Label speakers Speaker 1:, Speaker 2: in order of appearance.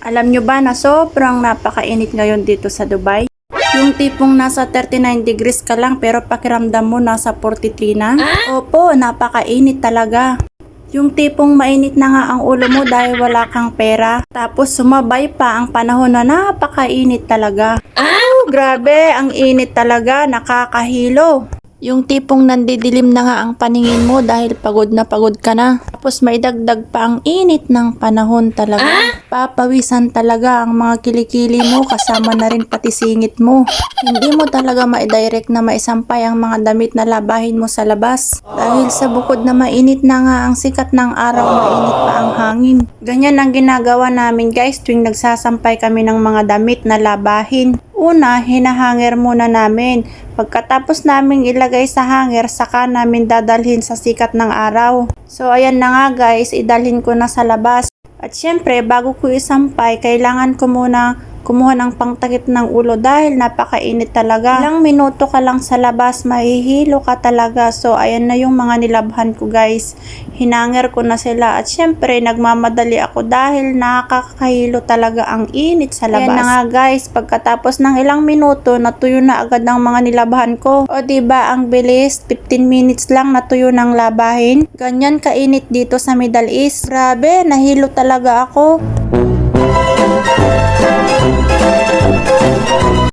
Speaker 1: Alam nyo ba na sobrang napakainit ngayon dito sa Dubai? Yung tipong nasa 39 degrees ka lang pero pakiramdam mo nasa 43 na? Opo, napakainit talaga. Yung tipong mainit na nga ang ulo mo dahil wala kang pera. Tapos sumabay pa ang panahon na napakainit talaga. Oh, grabe, ang init talaga, nakakahilo. Yung tipong nandidilim na nga ang paningin mo dahil pagod na pagod ka na. Tapos may dagdag pa ang init ng panahon talaga. Papawisan talaga ang mga kilikili mo kasama na rin pati singit mo. Hindi mo talaga ma-direct na maisampay ang mga damit na labahin mo sa labas. Dahil sa bukod na mainit na nga ang sikat ng araw, mainit pa ang hangin. Ganyan ang ginagawa namin guys tuwing nagsasampay kami ng mga damit na labahin. Una, hinahanger muna namin. Pagkatapos naming ilagay sa hanger, saka namin dadalhin sa sikat ng araw. So ayan na nga guys, idalhin ko na sa labas. At syempre, bago ko isampay, kailangan ko muna kumuha ng pangtakip ng ulo dahil napakainit talaga. Ilang minuto ka lang sa labas, mahihilo ka talaga. So, ayan na yung mga nilabhan ko guys. Hinanger ko na sila at syempre, nagmamadali ako dahil nakakahilo talaga ang init sa labas. Ayan na nga guys, pagkatapos ng ilang minuto, natuyo na agad ang mga nilabhan ko. O ba diba, ang bilis, 15 minutes lang natuyo ng labahin. Ganyan kainit dito sa Middle East. Grabe, nahilo talaga ako.